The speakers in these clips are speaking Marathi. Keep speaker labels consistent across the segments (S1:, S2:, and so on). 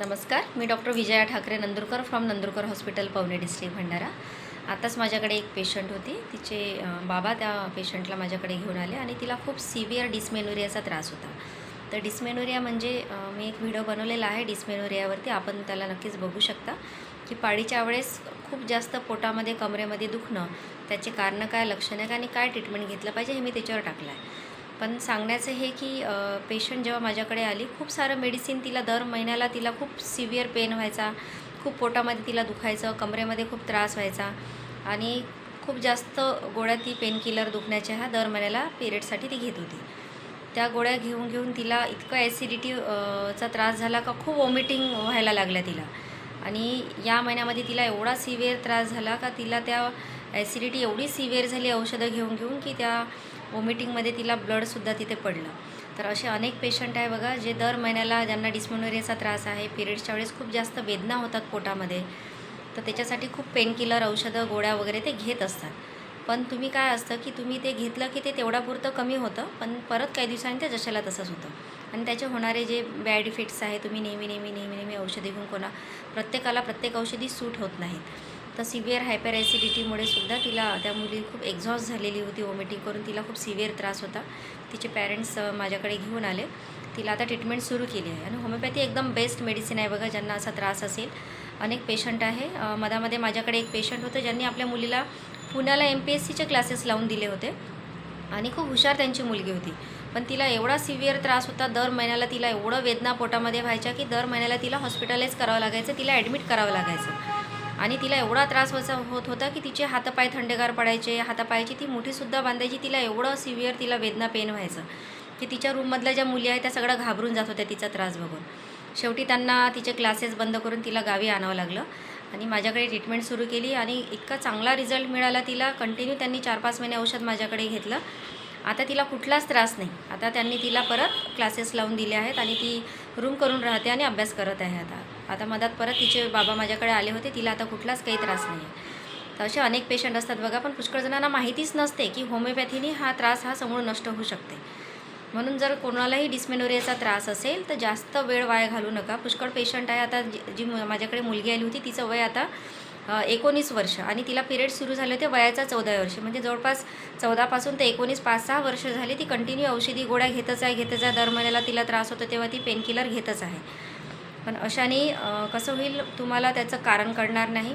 S1: नमस्कार मी doctor Vijaya Thakare Nandurkar from Nandurkar hospital Pavne district Bhandara. आताच माझ्याकडे एक पेशंट होती. तिचे बाबा त्या पेशंटला माझ्याकडे घेऊन आले आणि तिला खूप सिव्हिअर डिस्मेनोरियाचा त्रास होता. तर डिस्मेनोरिया म्हणजे मी एक व्हिडिओ बनवलेला आहे. डिस्मेनोरियावरती आपण त्याला नक्कीच बघू शकता की पाळीच्या वेळेस खूप जास्त पोटामध्ये कमरेमध्ये दुखणं त्याचे कारणं काय लक्षणं काय आणि काय ट्रीटमेंट घेतलं पाहिजे हे मी त्याच्यावर टाकलं आहे पण सांगण्याचं हे की पेशंट जेव्हा माझ्याकडे आली खूप सारं मेडिसिन तिला दर महिन्याला तिला खूप सिव्हिअर पेन व्हायचा. खूप पोटामध्ये तिला दुखायचं कमरेमध्ये खूप त्रास व्हायचा. आणि खूप जास्त गोळ्या ती पेनकिलर दुखण्याच्या ह्या दर महिन्याला पिरियडसाठी ती घेत होती. त्या गोळ्या घेऊन घेऊन तिला इतकं ॲसिडिटी चा त्रास झाला का खूप वॉमिटिंग व्हायला लागल्या तिला. आणि या महिन्यामध्ये तिला एवढा सिव्हिअर त्रास झाला का तिला त्या ॲसिडिटी एवढी सिव्हिअर झाली औषधं घेऊन घेऊन की त्या वॉमिटिंगमध्ये तिला ब्लडसुद्धा तिथे पडलं. तर असे अनेक पेशंट आहे बघा जे दर महिन्याला ज्यांना डिस्मोनोरियाचा त्रास आहे पिरियड्सच्या वेळेस खूप जास्त वेदना होतात पोटामध्ये. तर त्याच्यासाठी खूप पेनकिलर औषधं गोळ्या वगैरे ते घेत असतात. पण तुम्ही काय असतं की तुम्ही ते घेतलं की ते तेवढ्यापुरतं कमी होतं पण परत काही दिवसांनी ते जशाला तसंच होतं. आणि त्याचे होणारे जे बॅड इफेक्ट्स आहे तुम्ही नेहमी नेहमी नेहमी नेहमी औषधी घेऊन कोणा प्रत्येकाला प्रत्येक औषधी सूट होत नाहीत. तर सिव्हिअर हायपर ॲसिडिटीमुळे सुद्धा तिला त्या मुली खूप एक्झॉस्ट झालेली होती वॉमिटिंग करून. तिला खूप सिव्हिअर त्रास होता. तिचे पॅरेंट्स माझ्याकडे घेऊन आले. तिला आता ट्रीटमेंट सुरू केली आहे. आणि होमिओपॅथी एकदम बेस्ट मेडिसिन आहे बघा ज्यांना असा त्रास असेल. अनेक पेशंट आहे. मधामध्ये माझ्याकडे एक पेशंट होतं ज्यांनी आपल्या मुलीला पुण्याला एम पी एस सीचे क्लासेस लावून दिले होते. आणि खूप हुशार त्यांची मुलगी होती. पण तिला एवढा सिव्हिअर त्रास होता दर महिन्याला तिला एवढं वेदना पोटामध्ये व्हायच्या की दर महिन्याला तिला हॉस्पिटलाइज करावं लागायचं तिला ॲडमिट करावं लागायचं. आणि तिला एवढा त्रास व्हायचा होत होता की तिचे हातापाय थंडेगार पडायचे. हातापायाची ती मुठीसुद्धा बांधायची. तिला एवढं सिव्हिअर तिला वेदना पेन व्हायचं की तिच्या रूममधल्या ज्या मुली आहेत त्या सगळ्या घाबरून जात होत्या तिचा त्रास बघून. शेवटी त्यांना तिचे क्लासेस बंद करून तिला गावी आणावं लागलं आणि माझ्याकडे ट्रीटमेंट सुरू केली आणि इतका चांगला रिझल्ट मिळाला तिला. कंटिन्यू त्यांनी चार पाच महिने औषध माझ्याकडे घेतलं. आता तिला कुठलाच त्रास नाही. आता त्यांनी तिला परत क्लासेस लावून दिले आहेत आणि ती रूम करून राहते आणि अभ्यास करत आहे आता. आता मधात परत तिचे बाबा माझ्याकडे आले होते तिला आता कुठलाच काही त्रास नाही आहे तर असे अनेक पेशंट असतात बघा पण पुष्कळ जणांना माहितीच नसते की होमिओपॅथीने हा त्रास हा समूळ नष्ट होऊ शकते. म्हणून जर कोणालाही डिस्मेनोरियाचा त्रास असेल तर जास्त वेळ वाया घालू नका. पुष्कळ पेशंट आहे आता जी जी माझ्याकडे मुलगी आली होती तिचं वय आता एकोणीस वर्ष. आणि तिला पिरियड सुरू झाले होते वयाचा चौदा वर्ष. म्हणजे जवळपास चौदापासून ते एकोणीस पाच सहा वर्ष झाली ती कंटिन्यू औषधी गोळ्या घेतच आहे घेतच आहे. दर महिन्याला तिला त्रास होतो तेव्हा ती पेनकिलर घेतच आहे. पण अशाने कसं होईल तुम्हाला त्याचं कारण कळणार नाही.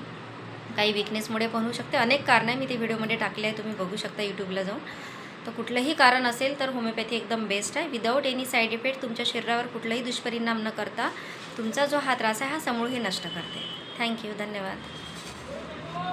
S1: काही विकनेसमुळे पण होऊ शकते. अनेक कारणं आहे मी ते व्हिडिओमध्ये टाकले आहे तुम्ही बघू शकता यूट्यूबला जाऊन. तर कुठलंही कारण असेल तर होमिओपॅथी एकदम बेस्ट आहे. विदाऊट एनी साईड इफेक्ट तुमच्या शरीरावर कुठलाही दुष्परिणाम न करता तुमचा जो हा त्रास आहे हा समूळ हे नष्ट करते. थँक्यू धन्यवाद.